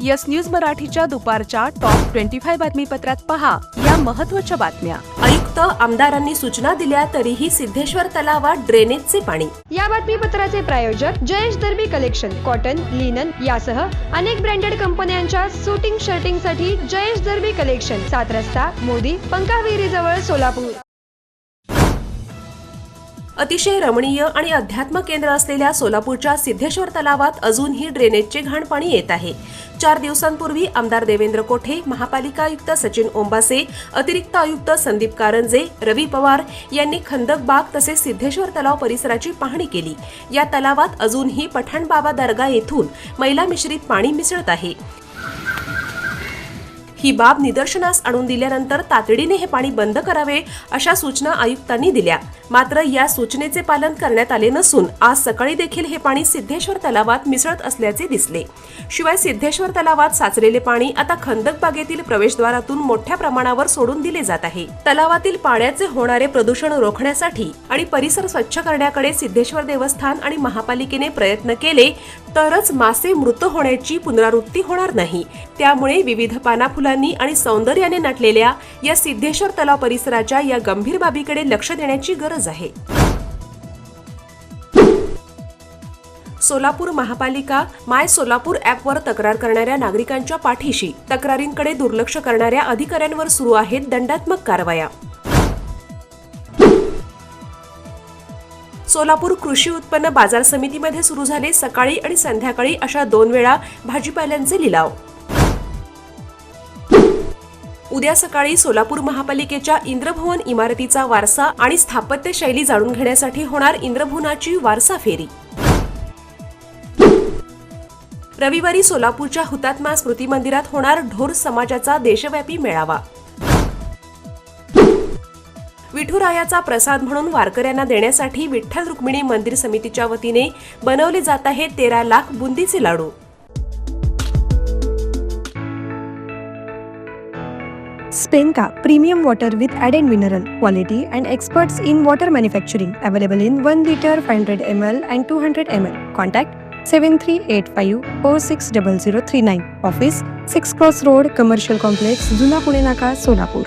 Yes news मराठीच्या दुपारच्या top twenty five बातमीपत्रात पहा. या महत्त्वाच्या बातम्या. आयुक्त आमदारांनी सूचना दिल्या तरीही सिद्धेश्वर तलावात ड्रेनेजचे पाणी. या बातमीपत्राचे प्रायोजक Jayesh Darbi collection cotton linen यासह अनेक ब्रँडेड कंपन्यांच्या सुटिंग शर्टिंगसाठी जयेश दर्बी कलेक्शन सात रस्ता मोदी पंकाविहिरी जवळ सोलापूर. अतिशय रमणीय आणि अध्यात्म केंद्र असलेल्या सोलापूरच्या सिद्धेश्वर तलावात अजूनही ड्रेनेजचे घाण पाणी येत आहे. चार दिवसांपूर्वी आमदार देवेंद्र कोठे महापालिका आयुक्त सचिन ओंबासे अतिरिक्त आयुक्त संदीप कारंजे रवी पवार यांनी खंदक बाग तसेच सिद्धेश्वर तलाव परिसराची पाहणी केली. या तलावात अजूनही पठाणबाबा दर्गा येथून मैला मिश्रित पाणी मिसळत आहे. ही बाब निदर्शनास आणून दिल्यानंतर तातडीने हे पाणी बंद करावे अशा सूचना आयुक्तांनी दिल्या. मात्र या सूचनेचे पालन करण्यात आले नसून आज सकाळी देखील हे पाणी सिद्धेश्वर तलावात मिसळत असल्याचे दिसले. शिवाय सिद्धेश्वर तलावात साचलेले पाणी आता खंदक बागेतील प्रवेशद्वारातून मोठ्या प्रमाणावर सोडून दिले जात आहे. तलावातील पाण्याचे होणारे प्रदूषण रोखण्यासाठी आणि परिसर स्वच्छ करण्याकडे सिद्धेश्वर देवस्थान आणि महापालिकेने प्रयत्न केले तरच मासे मृत होण्याची पुनरावृत्ती होणार नाही. त्यामुळे विविध पानाफुलांनी आणि सौंदर्याने नटलेल्या या सिद्धेश्वर तलाव परिसराच्या या गंभीर बाबीकडे लक्ष देण्याची गरज आहे. सोलापूर महापालिका माय सोलापूर ॲपवर तक्रार करणाऱ्या नागरिकांच्या पाठीशी तक्रारींकडे दुर्लक्ष करणाऱ्या अधिकाऱ्यांवर सुरू आहेत दंडात्मक कारवाया. सोलापूर कृषी उत्पन्न बाजार समितीमध्ये सुरू झाले सकाळी आणि संध्याकाळी अशा दोन वेळा भाजीपाल्यांचे लिलाव. उद्या सकाळी सोलापूर महापालिकेच्या इंद्रभुवन इमारतीचा वारसा आणि स्थापत्य शैली जाणून घेण्यासाठी होणार इंद्रभुवनाची वारसा फेरी. रविवारी सोलापूरच्या हुतात्मा स्मृती मंदिरात होणार ढोर समाजाचा देशव्यापी मेळावा. विठुरायाचा प्रसाद म्हणून वारकऱ्यांना देण्यासाठी विठ्ठल रुक्मिणी मंदिर समितीच्या वतीने बनवले जात आहे तेरा लाख बुंदीचे लाडू. स्पेनका premium water with added mineral quality and experts in water manufacturing available in one litre five hundred M L and two hundred M L. Contact seven three eight five four six double zero three nine. Office six cross road commercial complex Juna Pune Naka Solapur.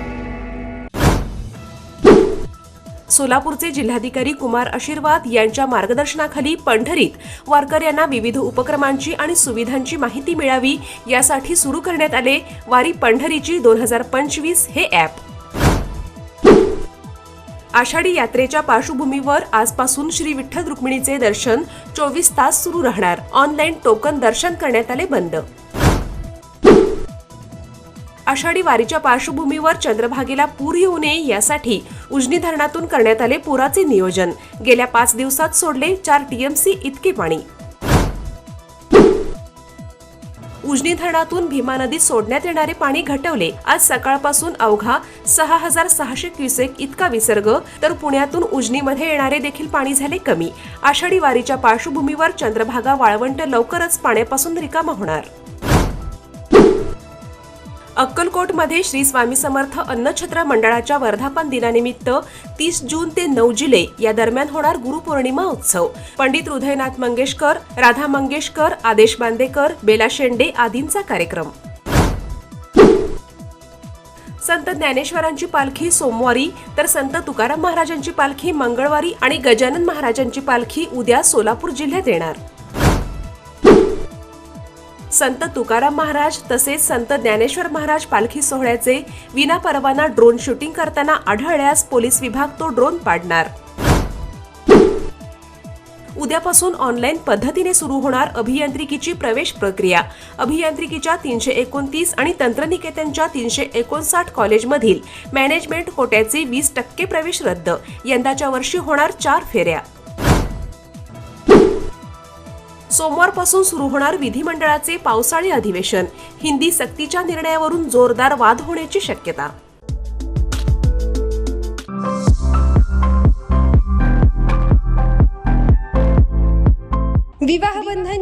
सोलापूरचे जिल्हाधिकारी कुमार आशीर्वाद यांच्या मार्गदर्शनाखाली पंढरीत वारकऱ्यांना विविध उपक्रमांची आणि सुविधांची माहिती मिळावी यासाठी सुरू करण्यात आले वारी पंढरीची दोन हजार पंचवीस हे ॲप. आषाढी यात्रेच्या पार्श्वभूमीवर आजपासून श्री विठ्ठल रुक्मिणीचे दर्शन चोवीस तास सुरू राहणार. ऑनलाईन टोकन दर्शन करण्यात आले बंद. आषाढी वारीच्या पार्श्वभूमीवर चंद्रभागेला पूर येऊ नये यासाठी उजनी धरणातून करण्यात आले पुराचे नियोजन. गेल्या पाच दिवसात सोडले चार टीएमसी इतके पाणी. उजनी धरणातून भीमा नदीत सोडण्यात येणारे पाणी घटवले. आज सकाळपासून अवघा सहा हजार सहाशे क्युसेक इतका विसर्ग तर पुण्यातून उजनीमध्ये येणारे देखील पाणी झाले कमी. आषाढी वारीच्या पार्श्वभूमीवर चंद्रभागा वाळवंट लवकरच पाण्यापासून रिकामा होणार. अक्कलकोटमध्ये श्री स्वामी समर्थ अन्नछत्र मंडळाच्या वर्धापन दिनानिमित्त तीस जून ते नऊ जुलै या दरम्यान होणार गुरुपौर्णिमा उत्सव. पंडित हृदयनाथ मंगेशकर राधा मंगेशकर आदेश बांदेकर बेला शेंडे आदींचा कार्यक्रम. संत ज्ञानेश्वरांची पालखी सोमवारी तर संत तुकाराम महाराजांची पालखी मंगळवारी आणि गजानन महाराजांची पालखी उद्या सोलापूर जिल्ह्यात येणार. संत तुकाराम महाराज तसेच संत ज्ञानेश्वर महाराज पालखी सोहळ्याचे विनापरवाना ड्रोन शूटिंग करताना आढळल्यास पोलीस विभाग तो ड्रोन पाडणार. उद्यापासून ऑनलाईन पद्धतीने सुरू होणार अभियांत्रिकीची प्रवेश प्रक्रिया. अभियांत्रिकीच्या तीनशे एकोणतीस आणि तंत्रनिकेतनच्या तीनशे एकोणसाठ कॉलेजमधील मॅनेजमेंट कोट्याचे वीस टक्के प्रवेश रद्द. यंदाच्या वर्षी होणार चार फेऱ्या. सोमवारपासून सुरू होणार विधिमंडळाचे पावसाळी अधिवेशन. हिंदी सक्तीच्या निर्णयावरून जोरदार वाद होण्याची शक्यता.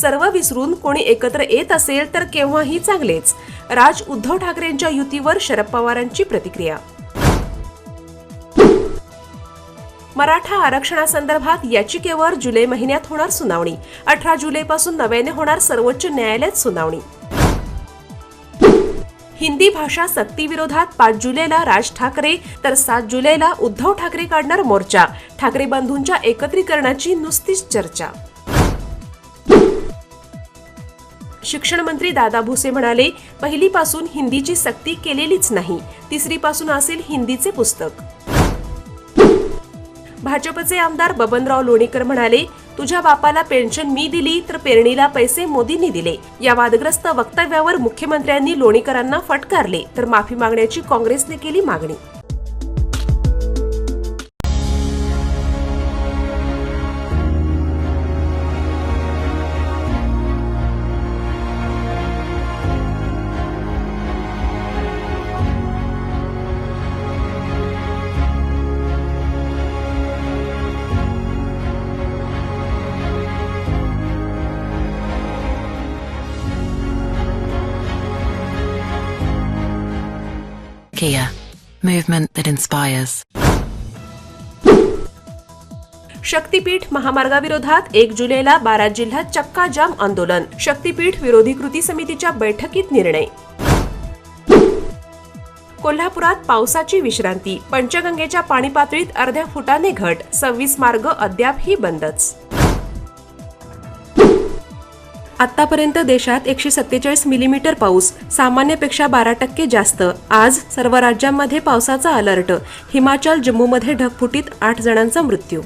सर्व विसरून कोणी एकत्र येत असेल तर केव्हाही चांगलेच. राज उद्धव ठाकरेंच्या युतीवर शरद पवारांची प्रतिक्रिया. मराठा आरक्षणासंदर्भात याचिकेवर जुलै महिन्यात होणार सुनावणी. अठरा जुलैपासून नव्याने होणार सर्वोच्च न्यायालयात सुनावणी. हिंदी भाषा सक्तीविरोधात पाच जुलैला राज ठाकरे तर सात जुलैला उद्धव ठाकरे काढणार मोर्चा. ठाकरे बंधूंच्या एकत्रीकरणाची नुसतीच चर्चा. शिक्षण मंत्री दादा भुसे म्हणाले पहिलीपासून हिंदीची सक्ती केलेलीच नाही तिसरीपासून असेल हिंदीचे पुस्तक. भाजपचे आमदार बबनराव लोणीकर म्हणाले तुझ्या बापाला पेन्शन मी दिली तर पेरणीला पैसे मोदींनी दिले. या वादग्रस्त वक्तव्यावर मुख्यमंत्र्यांनी लोणीकरांना फटकारले तर माफी मागण्याची काँग्रेसने केली मागणी. Kia, movement that inspires. शक्तीपीठ महामार्गाविरोधात एक जुलैला बारा जिल्ह्यात चक्का जाम आंदोलन. शक्तीपीठ विरोधी कृती समितीच्या बैठकीत निर्णय. कोल्हापुरात पावसाची विश्रांती. पंचगंगेच्या पाणी पातळीत अर्ध्या फुटाने घट. सव्वीस मार्ग अद्यापही बंदच. आतापर्यंत देशात एकशे सत्तेचाळीस मिलीमीटर पाऊस सामान्यपेक्षा बारा टक्के जास्त. आज सर्व राज्यांमध्ये पावसाचा अलर्ट. हिमाचल जम्मूमध्ये ढगफुटीत आठ जणांचा मृत्यू.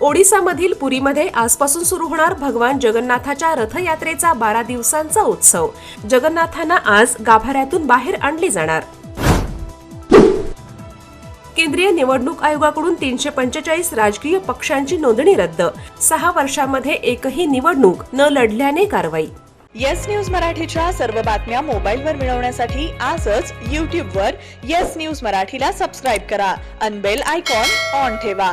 ओडिसामधील पुरीमध्ये आजपासून सुरू होणार भगवान जगन्नाथाच्या रथयात्रेचा बारा दिवसांचा उत्सव. जगन्नाथांना आज गाभाऱ्यातून बाहेर आणले जाणार. केंद्रीय निवडणूक आयोगाकडून तीनशे पंचेचाळीस राजकीय पक्षांची नोंदणी रद्द. सहा वर्षांमध्ये एकही निवडणूक न लढल्याने कारवाई. येस न्यूज मराठीच्या सर्व बातम्या मोबाईलवर मिळवण्यासाठी आजच यूट्यूबवर येस न्यूज मराठीला सबस्क्राईब करा. अनबेल आयकॉन ऑन ठेवा.